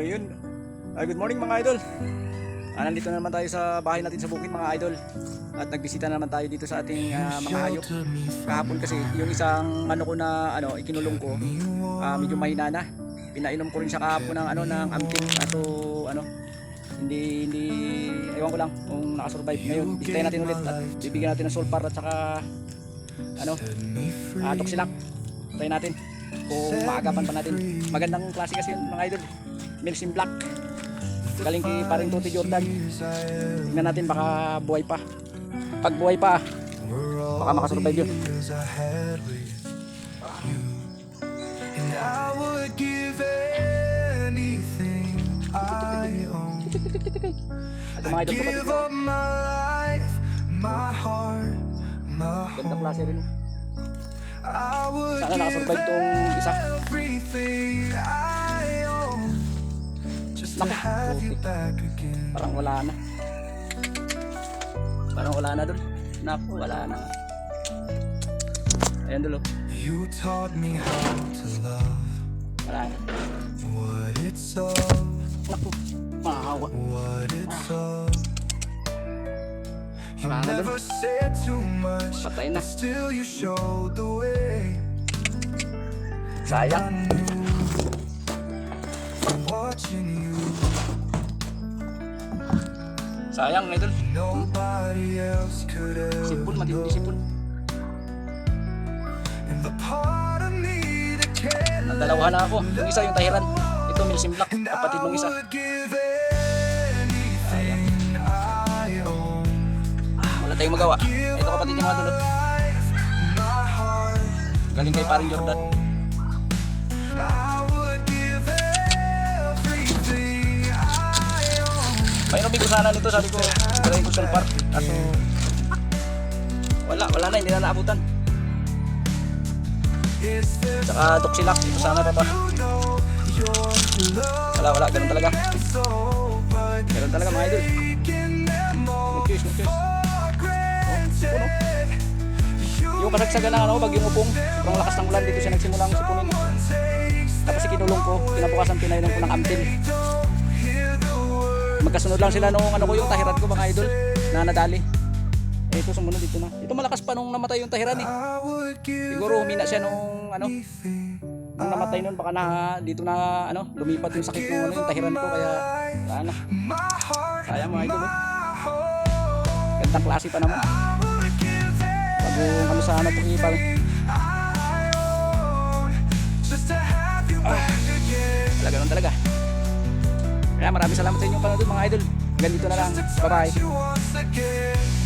Yun. Ah, good morning mga idol. Ah, nandito na naman tayo sa bahay natin sa bukid mga idol. At nagbisita na naman tayo dito sa ating ah, mga hayop. Kahapon kasi yung isang ano ko na ano ikinulong ko, ah, medyo mahina na. Pinainom ko rin siya kahapon ng ano ng amting ato ano hindi hindi ewan ko lang kung nakasurvive ngayon bisitahin natin ulit at bibigyan natin ng sulfar at saka ano uh, toxilak tayo natin kung maagapan pa natin magandang klase kasi yun mga idol milk in black. Galing kay paring Tuti Jordan. Tingnan natin baka buhay pa. Pag buhay pa baka makasurvive yun. I would give anything I own. ko Give up my life, my heart, my home. I would give everything I Naku, parang wala na. Parang wala na dun. Naku wala na. Ayan dulo. You taught me how to love. Wala na. What it's all, naku what it's all. You never said too much. na. Still you showed the way. Sayang. Watching you sayang idol could ever sipon matindi sipon And the part of me that can't let dalawa na ako. Yung isa yung tahiran ito milsim black. Kapatid nung isa. own. Ah, wala tayong magawa. Ito kapatid yung mga dulo Life, my heart, galing kay paring Jordan mayroon ko sana nito sabi ko galay ko sulfar kaso wala wala na hindi na naabutan saka toxilak ito sana pa wala wala ganun talaga ganun talaga mga idol nagkis. for granted You Yung kasagsagan ng ano, bagyong upong, sobrang lakas ng ulan dito siya nagsimulang sipunin. Tapos ikinulong ko, kinabukasan pinainom ko ng amtin. Magkasunod lang sila nung ano ko yung tahiran ko mga idol na nadali. Eh ito sumunod dito na. Ito malakas pa nung namatay yung tahiran eh. Siguro humina siya nung ano, nung namatay nun baka na dito na ano, lumipat yung sakit ng ano yung tahiran ko kaya heart Sayang mga idol. home Gandang klase pa naman. Bago ano sana ito ipal. Maraming salamat sa inyo panood mga idol. Hanggang dito na lang. Bye